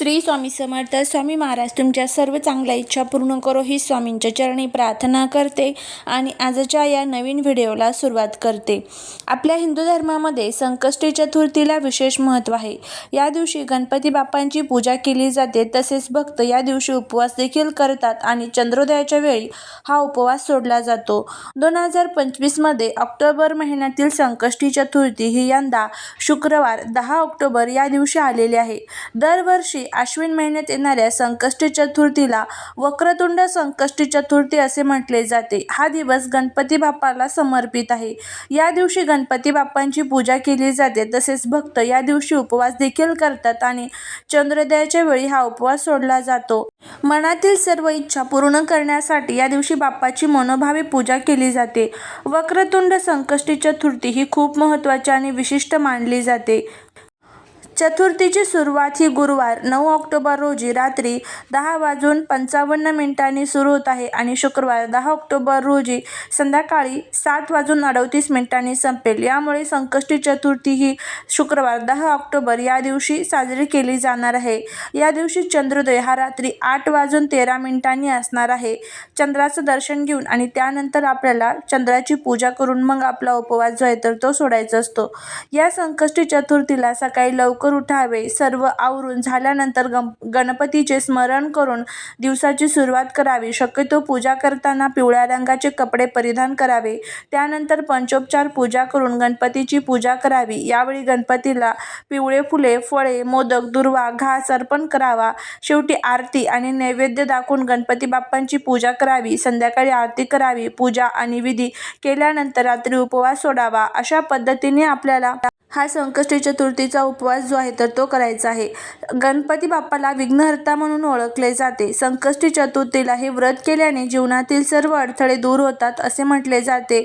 श्री स्वामी समर्थ स्वामी महाराज तुमच्या सर्व चांगल्या इच्छा पूर्ण करो ही स्वामींच्या चरणी प्रार्थना करते आणि आजच्या या नवीन व्हिडिओला सुरुवात करते. आपल्या हिंदू धर्मामध्ये संकष्टी चतुर्थीला विशेष महत्त्व आहे. या दिवशी गणपती बाप्पांची पूजा केली जाते तसेच भक्त या दिवशी उपवास देखील करतात आणि चंद्रोदयाच्या वेळी हा उपवास सोडला जातो. दोन हजार पंचवीसमध्ये ऑक्टोबर महिन्यातील संकष्टी चतुर्थी ही यंदा शुक्रवार दहा ऑक्टोबर या दिवशी आलेली आहे. दरवर्षी आश्विन महिन्यात येणाऱ्या संकष्टी चतुर्थीला वक्रतुंड संकष्टी चतुर्थी असे म्हटले जाते. हा दिवस गणपती बाप्पाला समर्पित आहे. या दिवशी गणपती बाप्पांची पूजा केली जाते. तसेच भक्त या दिवशी उपवास देखील करतात आणि चंद्रोदयाच्या वेळी हा उपवास सोडला जातो. मनातील सर्व इच्छा पूर्ण करण्यासाठी या दिवशी बाप्पाची मनोभावे पूजा केली जाते. वक्रतुंड संकष्टी चतुर्थी ही खूप महत्त्वाची आणि विशिष्ट मानली जाते. चतुर्थीची सुरुवात ही गुरुवार नऊ ऑक्टोबर रोजी रात्री दहा वाजून पंचावन्न मिनिटांनी सुरू होत आहे आणि शुक्रवार दहा ऑक्टोबर रोजी संध्याकाळी सात वाजून अडतीस मिनिटांनी संपेल. यामुळे संकष्टी चतुर्थी ही शुक्रवार दहा ऑक्टोबर या दिवशी साजरी केली जाणार आहे. या दिवशी चंद्रोदय हा रात्री आठ वाजून तेरा मिनिटांनी असणार आहे. चंद्राचं दर्शन घेऊन आणि त्यानंतर आपल्याला चंद्राची पूजा करून मग आपला उपवास जो आहे तर तो सोडायचा असतो. या संकष्टी चतुर्थीला सकाळी लवकर उठावे. सर्व आवरून झाल्यानंतर गण गणपतीचे स्मरण करून दिवसाची सुरुवात करावी. शक्यतो पूजा करताना पिवळ्या रंगाचे कपडे परिधान करावे. त्यानंतर पंचोपचार पूजा करून गणपतीची पूजा करावी. यावेळी गणपतीला पिवळे फुले फळे मोदक दुर्वा घास अर्पण करावा. शेवटी आरती आणि नैवेद्य दाखवून गणपती बाप्पांची पूजा करावी. संध्याकाळी आरती करावी. पूजा आणि विधी केल्यानंतर रात्री उपवास सोडावा. अशा पद्धतीने आपल्याला हा संकष्टी चतुर्थीचा उपवास जो आहे तर तो करायचा आहे. गणपती बाप्पाला विघ्नहर्ता म्हणून ओळखले जाते. संकष्टी चतुर्थीला हे व्रत केल्याने जीवनातील सर्व अडथळे दूर होतात असे म्हटले जाते.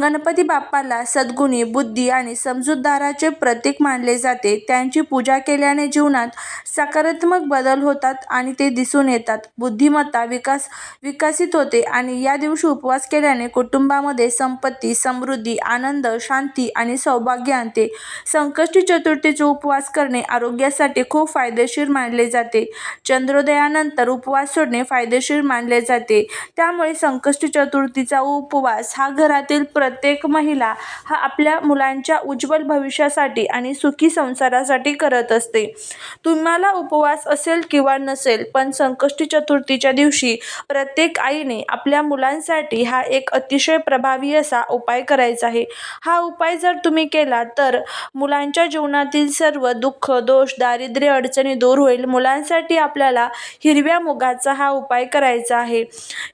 गणपती बाप्पाला सद्गुणी बुद्धी आणि समजूतदाराचे प्रतीक मानले जाते. त्यांची पूजा केल्याने जीवनात सकारात्मक बदल होतात आणि ते दिसून येतात. बुद्धिमत्ता विकास विकसित होते आणि या दिवशी उपवास केल्याने कुटुंबामध्ये संपत्ती समृद्धी आनंद शांती आणि सौभाग्य आणते. संकष्टी चतुर्थीचे उपवास करणे आरोग्यासाठी खूप फायदेशीर मानले जाते. चंद्रोदयानंतर उपवास सोडणे फायदेशीर मानले जाते. त्यामुळे संकष्टी चतुर्थीचा उपवास हा घरातील प्रत्येक महिला हा आपल्या मुलांच्या उज्ज्वल भविष्यासाठी आणि सुखी संसारासाठी करत असते. तुम्हाला उपवास असेल किंवा नसेल पण संकष्टी चतुर्थीच्या दिवशी प्रत्येक आईने आपल्या मुलांसाठी हा एक अतिशय प्रभावी असा उपाय करायचा आहे. हा उपाय जर तुम्ही केला तर मुलांच्या जीवनातील सर्व दुःख दोष दारिद्र्य अडचणी दूर होईल. मुलांसाठी आपल्याला हिरव्या मुगाचा हा उपाय करायचा आहे.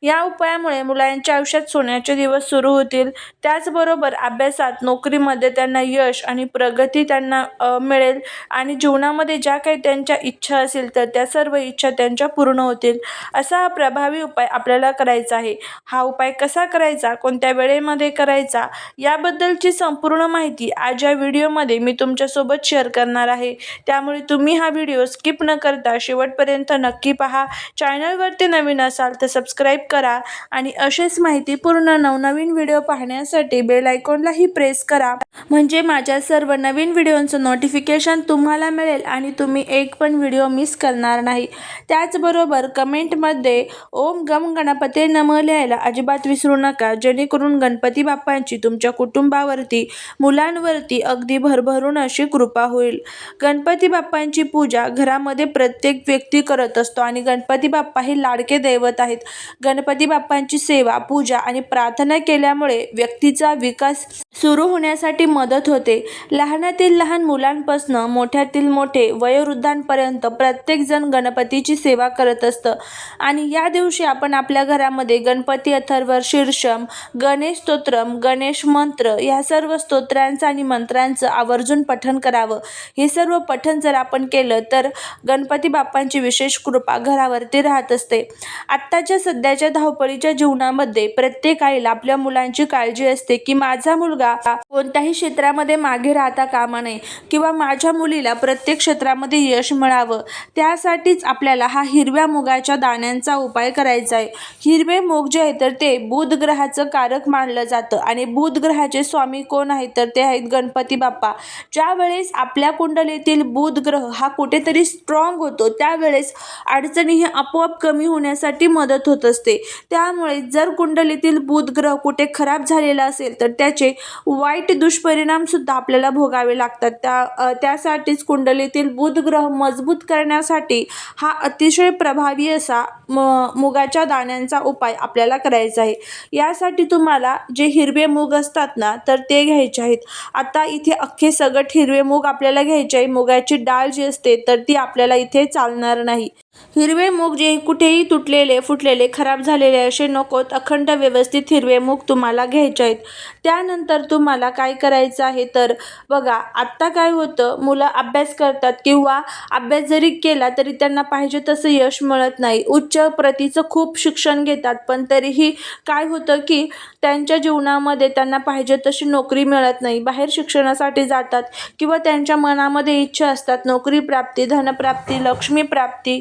या उपायामुळे मुलांच्या आयुष्यात सोन्याचे दिवस सुरू होतील. त्याचबरोबर अभ्यासात नोकरीमध्ये त्यांना यश आणि प्रगती त्यांना मिळेल आणि जीवनामध्ये ज्या काही त्यांच्या इच्छा असेल तर त्या सर्व इच्छा त्यांच्या पूर्ण होतील. असा हा प्रभावी उपाय आपल्याला करायचा आहे. हा उपाय कसा करायचा कोणत्या वेळेमध्ये करायचा याबद्दलची संपूर्ण माहिती आज या व्हिडिओमध्ये मी तुमच्यासोबत शेअर करणार आहे. त्यामुळे तुम्ही हा व्हिडिओ स्किप न करता शेवटपर्यंत नक्की पहा. चॅनलवरती नवीन असाल तर सबस्क्राईब करा आणि असेच माहितीपूर्ण नवनवीन व्हिडिओ पाहण्यासाठी बेल आयकॉनलाही प्रेस करा. म्हणजे माझ्या सर्व नवीन व्हिडिओंचं नोटिफिकेशन तुम्हाला मिळेल आणि तुम्ही एक पण व्हिडिओ मिस करणार नाही. त्याचबरोबर कमेंटमध्ये ओम गम गणपते नम लिहायला अजिबात विसरू नका. जेणेकरून गणपती बाप्पांची तुमच्या कुटुंबावरती मुलांवरती अगदी भरभरून अशी कृपा होईल. गणपती बाप्पांची पूजा घरामध्ये प्रत्येक व्यक्ती करत असतो आणि गणपती बाप्पा हे लाडके दैवत आहेत. गणपती बाप्पांची सेवा पूजा आणि प्रार्थना केल्यामुळे व्यक्तीचा विकास सुरू होण्यासाठी मदत होते. लहानातील लहान मुलांपासून मोठ्यातील मोठे वयोवृद्धांपर्यंत प्रत्येकजण गणपतीची सेवा करत असतं. आणि या दिवशी आपण आपल्या घरामध्ये गणपती अथर्व शीर्षम गणेश स्तोत्रम गणेश मंत्र या सर्व स्तोत्रांचं आणि मंत्रांचं आवर्जून पठण करावं. हे सर्व पठण जर आपण केलं तर गणपती बाप्पांची विशेष कृपा घरावरती राहत असते. आत्ताच्या सध्याच्या धावपळीच्या जीवनामध्ये प्रत्येक आईला आपल्या मुलांची काळजी असते की माझा मुलगा कोणत्याही क्षेत्रामध्ये मागे राहता कामा नये किंवा माझ्या मुलीला प्रत्येक क्षेत्रामध्ये यश मिळावं. त्यासाठीच आपल्याला हा हिरव्या मुगाच्या दाण्यांचा उपाय करायचा आहे. हिरवे मुग जे आहे तर ते बुध ग्रहाचं कारक मानलं जातं. आणि बुध ग्रहाचे स्वामी कोण आहेत? तर ते आहेत गणपती बाप्पा. बाप्पा. ज्यावेळेस आपल्या कुंडलीतील बुध ग्रह हा कुठेतरी स्ट्रॉंग होतो त्यावेळेस अडचणी ही आपोआप कमी होण्यासाठी मदत होत असते. त्यामुळे जर कुंडलीतील बुध ग्रह कुठे खराब झालेला असेल तर त्याचे वाईट दुष्परिणामसुद्धा आपल्याला भोगावे लागतात. त्या त्यासाठीच कुंडलीतील बुध ग्रह मजबूत करण्यासाठी हा अतिशय प्रभावी असा म मुगाच्या दाण्यांचा उपाय आपल्याला करायचा आहे. यासाठी तुम्हाला जे हिरवे मूग असतात ना तर ते घ्यायचे आहेत. आता इथे अख्खे सगट हिरवे मूग आपल्याला घ्यायचे आहे. मुगाची डाळ जी असते तर ती आपल्याला इथे चालणार नाही. हिरवे मूग जे कुठेही तुटलेले फुटलेले खराब झालेले असे नकोत. अखंड व्यवस्थित हिरवे मूग तुम्हाला घ्यायचे आहेत. त्यानंतर तुम्हाला काय करायचं आहे तर बघा आत्ता काय होतं मुलं अभ्यास करतात किंवा अभ्यास जरी केला तरी त्यांना पाहिजे तसं यश मिळत नाही. उच्च प्रतीचं खूप शिक्षण घेतात पण तरीही काय होतं की त्यांच्या जीवनामध्ये त्यांना पाहिजे तशी नोकरी मिळत नाही. बाहेर शिक्षणासाठी जातात किंवा त्यांच्या मनामध्ये इच्छा असतात नोकरी प्राप्ती धनप्राप्ती लक्ष्मी प्राप्ती.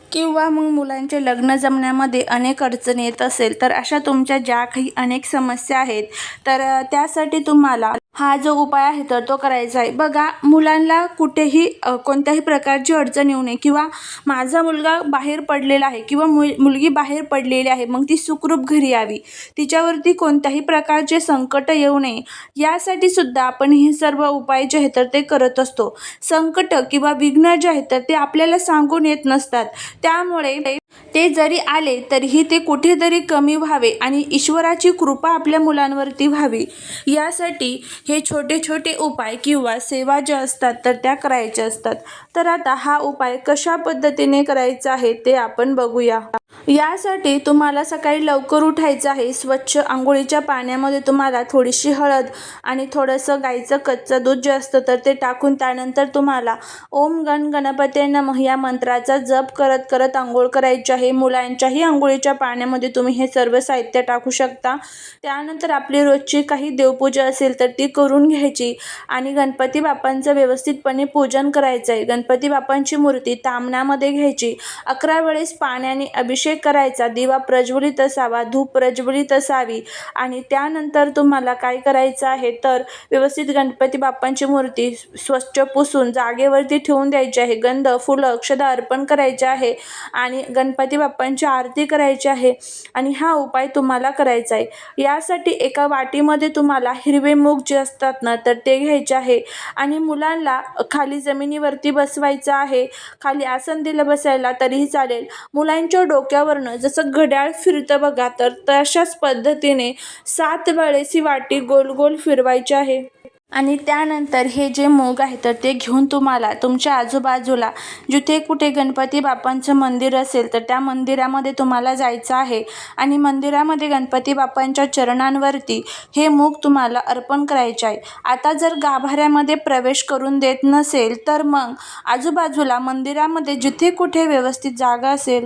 किंवा मग मुलांचे लग्न जमण्यामध्ये अनेक अडचणी येत असेल तर अशा तुमच्या ज्या काही अनेक समस्या आहेत तर त्यासाठी तुम्हाला हा जो उपाय आहे तर तो करायचा आहे. बघा मुलांना कुठेही कोणत्याही प्रकारची अडचण येऊ नये किंवा माझा मुलगा बाहेर पडलेला आहे किंवा मु मुलगी बाहेर पडलेली आहे मग ती सुखरूप घरी यावी. तिच्यावरती कोणत्याही प्रकारचे संकट येऊ नये. यासाठी सुद्धा आपण हे सर्व उपाय जे आहेत तर ते करत असतो. संकट किंवा विघ्न जे आहेत तर ते आपल्याला सांगून येत नसतात. त्यामुळे ते जरी आले तरीही ते कुठेतरी कमी व्हावे आणि ईश्वराची कृपा आपल्या मुलांवरती व्हावी. यासाठी हे छोटे छोटे उपाय किंवा सेवा ज्या असतात तर त्या करायच्या असतात. तर आता हा उपाय कशा पद्धतीने करायचा आहे ते आपण बघूया. यासाठी तुम्हाला सकाळी लवकर उठायचं आहे. स्वच्छ आंघोळीच्या पाण्यामध्ये तुम्हाला थोडीशी हळद आणि थोडंसं गाईचं कच्चं दूध जे असतं तर ते टाकून त्यानंतर तुम्हाला ओम गण गणपते नमः या मंत्राचा जप करत करत आंघोळ करायची आहे. मुलांच्याही आंघोळीच्या पाण्यामध्ये तुम्ही हे सर्व साहित्य टाकू शकता. त्यानंतर आपली रोजची काही देवपूजा असेल तर ती करून घ्यायची आणि गणपती बाप्पांचं व्यवस्थितपणे पूजन करायचं आहे गणपती बाप्पांची मूर्ती तामणामध्ये घ्यायची. अकरा वेळेस पाण्याने अभिषेक करायचा दिवा प्रज्वलित असावा धूप प्रज्वलित असावी आणि त्यानंतर तुम्हाला काय करायचं आहे? तर व्यवस्थित गणपती बाप्पांची मूर्ती स्वच्छ पुसून जागेवरती ठेवून द्यायची आहे. गंध फुलं अक्षदा अर्पण करायचे आहे आणि गणपती बाप्पांची आरती करायची आहे आणि हा उपाय तुम्हाला करायचा आहे. यासाठी एका वाटीमध्ये तुम्हाला हिरवे मूग जे असतात ना तर ते घ्यायचे आहे आणि मुलांना खाली जमिनीवरती बसवायचं आहे. खाली आसन दिलं बसायला तरीही चालेल. मुलांच्या डोक्यावरनं जसं घड्याळ फिरतं बघा तर तशाच पद्धतीने सात वेळेस ही वाटी गोल गोल फिरवायची आहे. आणि त्यानंतर हे जे मूग आहे तर ते घेऊन तुम्हाला तुमच्या आजूबाजूला जिथे कुठे गणपती बाप्पांचं मंदिर असेल तर त्या मंदिरामध्ये तुम्हाला जायचं आहे. आणि मंदिरामध्ये गणपती बाप्पांच्या चरणांवरती हे मूग तुम्हाला अर्पण करायचे आहे. आता जर गाभाऱ्यामध्ये प्रवेश करून देत नसेल तर मग आजूबाजूला मंदिरामध्ये जिथे कुठे व्यवस्थित जागा असेल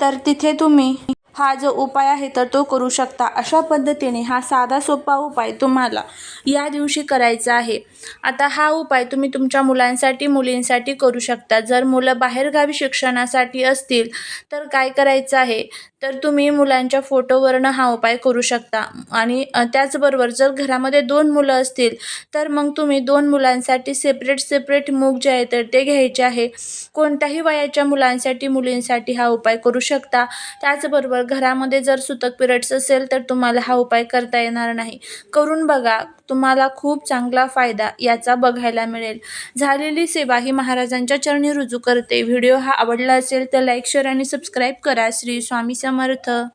तर तिथे तुम्ही हा जो उपाय आहे तर तो करू शकता. अशा पद्धतीने हा साधा सोपा उपाय तुम्हाला या दिवशी करायचा आहे. आता हा उपाय तुम्ही तुमच्या मुलांसाठी मुलींसाठी करू शकता. जर मुलं बाहेरगावी शिक्षणासाठी असतील तर काय करायचं आहे? तर तुम्ही मुलांच्या फोटोवरनं हा उपाय करू शकता. आणि त्याचबरोबर जर घरामध्ये दोन मुलं असतील तर मग तुम्ही दोन मुलांसाठी सेपरेट सेपरेट मूग जे आहे तर ते घ्यायचे आहे. कोणत्याही वयाच्या मुलांसाठी मुलींसाठी हा उपाय करू शकता. त्याचबरोबर घरामध्ये जर सुतक पिरियड्स असेल तर तुम्हाला हा उपाय करता येणार नाही. करून बघा तुम्हाला खूप चांगला फायदा याचा बघायला मिळेल. झालेली सेवा ही महाराजांच्या चरणी रुजू करते. व्हिडिओ हा आवडला असेल तर लाईक शेअर आणि सबस्क्राईब करा. श्री स्वामी ثمرة